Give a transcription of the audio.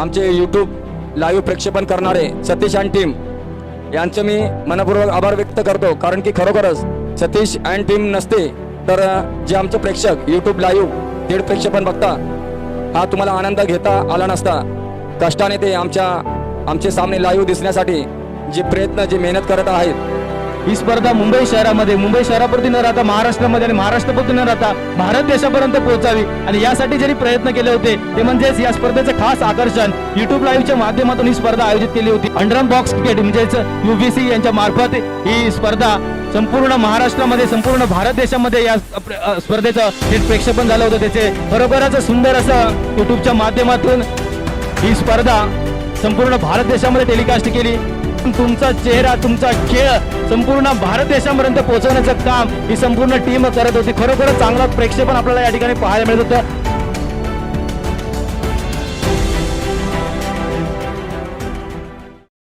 आमचे YouTube live प्रक्षेपण करणारे सतीश अँड टीम यांचं मी मनपूर्वक आभार व्यक्त करतो. कारण की खरोखरच सतीश अँड टीम नसते तर जे आमचे प्रेक्षक यूट्यूब लाईव्ह थेट प्रेक्षेपण बघता हा तुम्हाला आनंद घेता आला नसता. कष्टाने ते आमच्या आमचे सामने लाईव्ह दिसण्यासाठी जे प्रयत्न जे मेहनत करत आहेत ही स्पर्धा मुंबई शहरामध्ये मुंबई शहरापुरती न राहता महाराष्ट्रामध्ये आणि महाराष्ट्रापुरती न राहता भारत देशापर्यंत पोहोचावी. आणि यासाठी जरी प्रयत्न केले होते ते म्हणजेच या स्पर्धेचं खास आकर्षण युट्यूब लाईव्हच्या माध्यमातून ही स्पर्धा आयोजित केली होती. अंडरम बॉक्स क्रिकेट म्हणजेच युबीसी यांच्या मार्फत ही स्पर्धा संपूर्ण महाराष्ट्रामध्ये संपूर्ण भारत देशामध्ये या स्पर्धेचं थेट प्रेक्षेपण झालं होतं त्याचे बरोबरच सुंदर असं युट्यूबच्या माध्यमातून ही स्पर्धा संपूर्ण भारत देशामध्ये टेलिकास्ट केली. तुमचा चेहरा तुमचा खेळ संपूर्ण भारत देशापर्यंत पोहोचवण्याचं काम ही संपूर्ण टीम करत होती. खरोखर चांगलं प्रेक्षेपण आपल्याला या ठिकाणी पाहायला मिळत होतं.